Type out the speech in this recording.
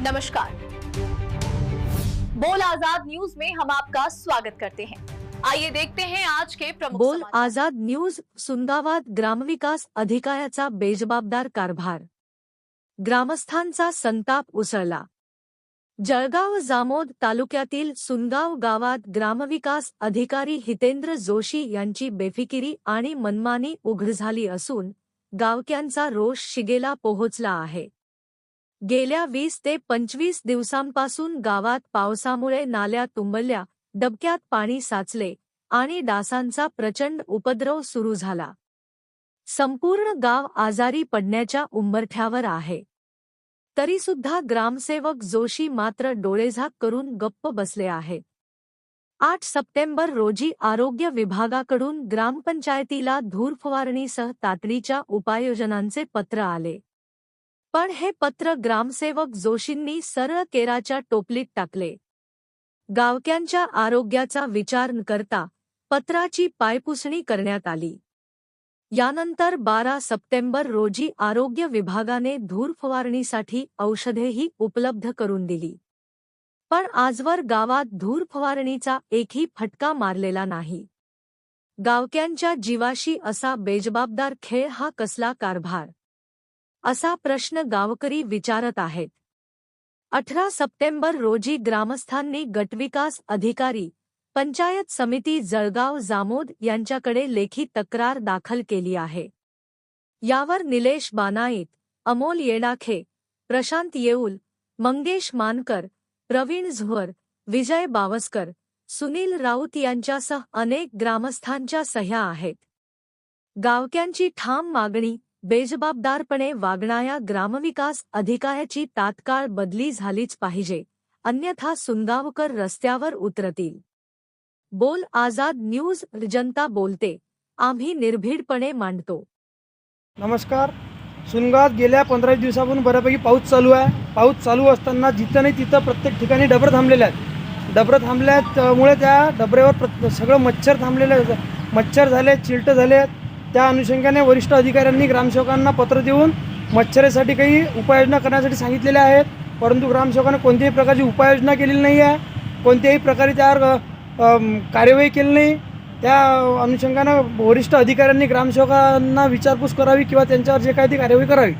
नमस्कार। बोल आजाद न्यूज में हम आपका स्वागत करते हैं। आइए देखते हैं आज के प्रमुख बोल। आझाद न्यूज सुंदावाद ग्रामविकास अधिकाऱ्याचा बेजबाबदार कारभार। ग्रामस्थांचा संताप उसळला। जळगाव जामोद तालुक्यातील सुनगाव गावात ग्रामविकास अधिकारी हितेंद्र जोशी यांची बेफिकिरी आणि मनमानी उघड झाली असून गावक्यांचा रोष शिगेला पोहोचला आहे. गेल्या वीस ते पंचवीस दिवसांपासून गावात पावसामुळे नाल्या तुंबल्या डबक्यात पाणी साचले आणि डासांचा प्रचंड उपद्रव सुरू झाला. संपूर्ण गाव आजारी पडण्याच्या उंबरठ्यावर आहे. तरीसुद्धा ग्रामसेवक जोशी मात्र डोळेझाक करून गप्प बसले आहेत आठ सप्टेंबर रोजी आरोग्य विभागाकडून ग्रामपंचायतीला धूर फवारणीसह तातडीच्या उपाययोजनांचे पत्र आले. पण हे पत्र ग्रामसेवक जोशींनी सरळ केराच्या टोपलीत टाकले. गावक्यांच्या आरोग्याचा विचार न करता पत्राची पायपुसणी करण्यात आली. यानंतर बारा सप्टेंबर रोजी आरोग्य विभागाने धूर फवारणीसाठी औषधेही उपलब्ध करून दिली. पण आजवर गावात धूर फवारणीचा एकही फटका मारलेला नाही. गावक्यांच्या जीवाशी असा बेजबाबदार खेळ हा कसला कारभार? असा प्रश्न गावकरी विचारत आहेत. अठरा सप्टेंबर रोजी ग्रामस्थांनी गटविकास अधिकारी पंचायत समिती जळगाव जामोद यांच्याकडे लेखी तक्रार दाखल केली आहे. यावर निलेश बानाईत अमोल येडाखे प्रशांत येऊल मंगेश मानकर प्रवीण झुहर विजय बावस्कर सुनील राऊत यांच्यासह अनेक ग्रामस्थांच्या सह्या आहेत. गावक्यांची ठाम मागणी बेजबाबदारपणे वागणाऱ्या ग्रामविकास अधिकाऱ्याची तात्काळ बदली झालीच पाहिजे. अन्यथा सुंगावकर रस्त्यावर उतरतील. बोल आझाद न्यूज जनता बोलते. आम्ही निर्भीडपणे मांडतो. नमस्कार. सुनगावात गेल्या पंधरा दिवसापासून बऱ्यापैकी पाऊस चालू आहे. पाऊस चालू असताना जिथं नाही तिथं प्रत्येक ठिकाणी डबरं थांबलेले आहेत. डबरं थांबल्यामुळे त्या डबऱ्यावर प्रत सगळं मच्छर थांबलेलं मच्छर झाले चिलटं झाले आहेत. त्या अनुषंगाने वरिष्ठ अधिकाऱ्यांनी ग्रामसेवकांना पत्र देऊन मच्छरेसाठी काही उपाययोजना करण्यासाठी सांगितलेल्या आहेत. परंतु ग्रामसेवकांना कोणत्याही प्रकारची उपाययोजना केलेली नाही आहे. कोणत्याही प्रकारे त्यावर कार्यवाही केली नाही. त्या अनुषंगानं वरिष्ठ अधिकाऱ्यांनी ग्रामसेवकांना विचारपूस करावी किंवा त्यांच्यावर जे काय ती कार्यवाही करावी.